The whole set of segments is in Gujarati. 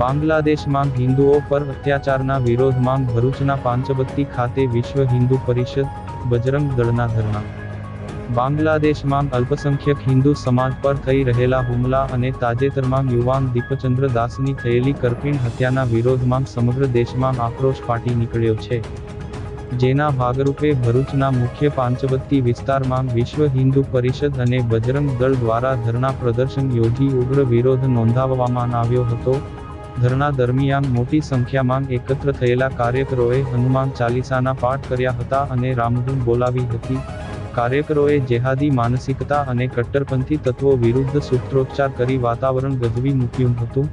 બાંગ્લાદેશમાં હિન્દુઓ પર અત્યાચારના વિરોધમાં ભરૂચના પાંચબત્તી ખાતે વિશ્વ હિન્દુ પરિષદ, બજરંગ દળના ધરણા. બાંગ્લાદેશમાં અલ્પસંખ્યક હિન્દુ સમાજ પર થઈ રહેલા હુમલા અને તાજેતરમાં યુવાન દીપચંદ્ર દાસની થયેલી કરપીણ હત્યાના વિરોધમાં સમગ્ર દેશમાં આક્રોશ ફાટી નીકળ્યો છે. જેના ભાગરૂપે ભરૂચના મુખ્ય પાંચવત્તી વિસ્તારમાં વિશ્વ હિન્દુ પરિષદ અને બજરંગ દળ દ્વારા ધરણા પ્રદર્શન યોજી ઉગ્ર વિરોધ નોંધાવવામાં આવ્યો હતો. ધરણા દરમિયાન મોટી સંખ્યામાં એકત્ર થયેલા કાર્યકરોએ હનુમાન ચાલીસાના પાઠ કર્યા હતા અને રામધૂન બોલાવી હતી. કાર્યકરોએ જેહાદી, માનસિકતા અને કટ્ટરપંથી તત્વો વિરુદ્ધ સૂત્રોચ્ચાર કરી વાતાવરણ ગજવી મૂક્યું હતું.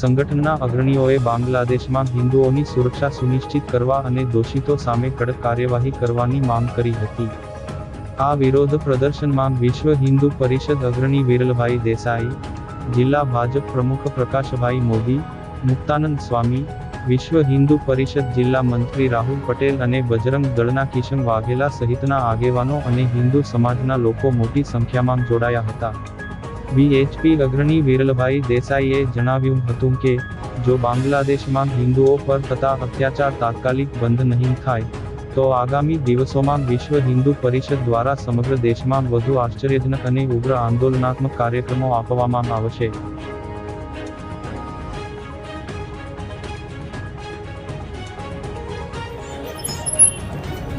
સંગઠનના અગ્રણીઓએ બાંગ્લાદેશમાં હિન્દુઓની સુરક્ષા સુનિશ્ચિત કરવા અને દોષિતો સામે કડક કાર્યવાહી કરવાની માંગ કરી હતી. આ વિરોધ પ્રદર્શનમાં વિશ્વ હિન્દુ પરિષદ અગ્રણી વિરલભાઈ દેસાઈ, જિલ્લા ભાજપ પ્રમુખ પ્રકાશભાઈ મોદી મુક્તાનંદ સ્વામી, વિશ્વ હિન્દુ પરિષદ જિલ્લા મંત્રી રાહુલ પટેલ અને બજરંગ દળના કિશન વાઘેલા સહિતના આગેવાનો અને હિન્દુ સમાજના લોકો મોટી સંખ્યામાં જોડાયા હતા. બીએચપી અગ્રણી વિરલભાઈ દેસાઈએ જણાવ્યું હતું કે, જો બાંગ્લાદેશમાં હિન્દુઓ પર થતા અત્યાચાર તાત્કાલિક બંધ નહીં થાય, તો આગામી દિવસોમાં વિશ્વ હિન્દુ પરિષદ દ્વારા સમગ્ર દેશમાં વધુ આશ્ચર્યજનક અને ઉગ્ર આંદોલનાત્મક કાર્યક્રમો આપવામાં આવશે.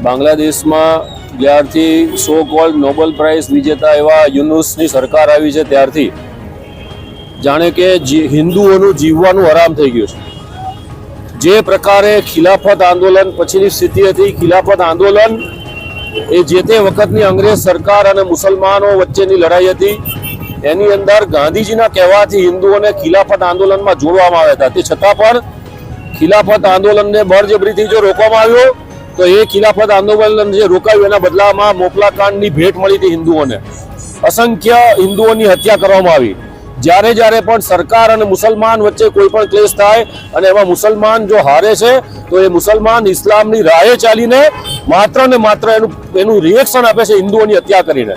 બાંગ્લાદેશમાં જ્યારથી સો કોલ્ડ નોબેલ પ્રાઇઝ વિજેતા એવા યુનુસની સરકાર આવી છે ત્યારથી. જાણે કે હિન્દુઓનું જીવવાનું હરામ થઈ ગયું છે. જે પ્રકારે ખિલાફત આંદોલન, પછીની સ્થિતિ હતી, ખિલાફત આંદોલન એ જે તે વખતની અંગ્રેજ સરકાર અને મુસલમાનો વચ્ચેની લડાઈ હતી. એની અંદર ગાંધીજીના કહેવાથી હિન્દુઓને ખિલાફત આંદોલનમાં જોડવામાં આવ્યા હતા. તે છતાં પણ ખિલાફત આંદોલનને બળજબરીથી જો રોકવામાં આવ્યો તો એ ખિલાફત આંદોલન જે રોકાયું એના બદલામાં મોકલાકાંડની ભેટ મળી હતી હિન્દુઓને. અસંખ્ય હિન્દુઓની હત્યા કરવામાં આવી. જ્યારે જ્યારે પણ સરકાર અને મુસલમાન વચ્ચે કોઈ પણ ક્લેશ થાય અને એમાં મુસલમાન જો હારે છે, તો એ મુસલમાન ઇસ્લામની રાહે ચાલીને માત્ર ને માત્ર એનું એનું રિએક્શન આપે છે હિન્દુઓની હત્યા કરીને.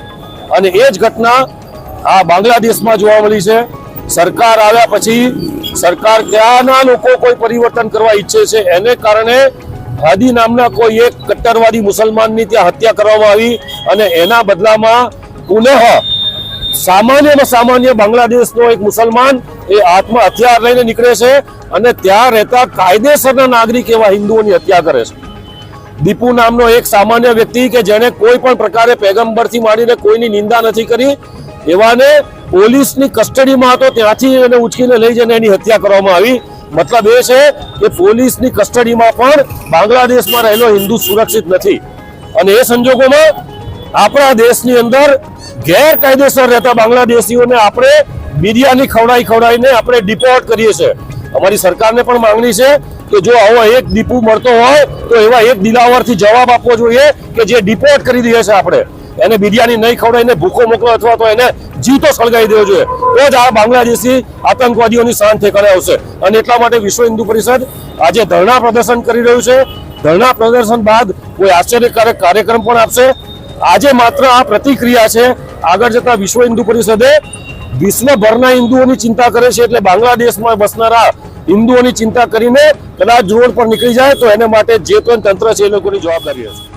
અને એ જ ઘટના આ બાંગ્લાદેશમાં જોવા મળી છે. સરકાર આવ્યા પછી સરકાર ત્યાંના લોકો કોઈ પરિવર્તન કરવા ઈચ્છે છે. એને કારણે હાદી નામના કોઈ એક કટ્ટરવાદી મુસલમાનની ત્યાં હત્યા કરવામાં આવી અને એના બદલામાં પુનઃ સામાન્યમાં સામાન્ય બાંગ્લાદેશનો એક મુસલમાન એ હથિયાર લઈને નીકળે છે અને ત્યાં રહેતા કાયદેસરના નાગરિક એવા હિન્દુઓની હત્યા કરે છે. દીપુ નામનો એક સામાન્ય વ્યક્તિ કે જેને કોઈ પણ પ્રકારે પેગમ્બરથી માંડીને કોઈની નિંદા નથી કરી, એવાને પોલીસની કસ્ટડીમાં હતો ત્યાંથી એને ઉચકીને લઈ જઈને એની હત્યા કરવામાં આવી. મતલબ એ છે કે પોલીસની કસ્ટડીમાં પણ બાંગ્લાદેશમાં રહેલો હિન્દુ સુરક્ષિત નથી. અને એ સંજોગોમાં આપણા દેશની અંદર ગેરકાયદેસર રહેતા બાંગ્લાદેશીઓને આપણે બિરયાની ખવડાવી ખવડાવીને આપણે ડિપોર્ટ કરીએ છીએ. અમારી સરકારને પણ માંગણી છે કે જો આવો એક દીપુ મળતો હોય તો એવા એક દિલાવરથી જવાબ આપવો જોઈએ કે જે ડિપોર્ટ કરી દઈએ છે આપણે. એને બિરયાની નહીં ખવડાવીને ભૂખો મોકલો અથવા તો એને જીવતો સળગાવી દેવો જોઈએ. તો જ આ બાંગ્લાદેશી આતંકવાદીઓની શાન ઠેકાણે આવશે. અને એટલા માટે વિશ્વ હિન્દુ પરિષદ આજે ધરણા પ્રદર્શન કરી રહ્યું છે. ધરણા પ્રદર્શન બાદ કોઈ આશ્ચર્યકારક કાર્યક્રમ પણ આપશે. આજે માત્ર આ પ્રતિક્રિયા છે. આગળ જતા વિશ્વ હિન્દુ પરિષદે વિશ્વભરના હિન્દુઓની ચિંતા કરે છે એટલે બાંગ્લાદેશમાં બસનારા હિન્દુઓની ચિંતા કરીને કદાચ રોડ પર નીકળી જાય તો એને માટે જે પણ તંત્ર છે એ લોકોની જવાબદારી હશે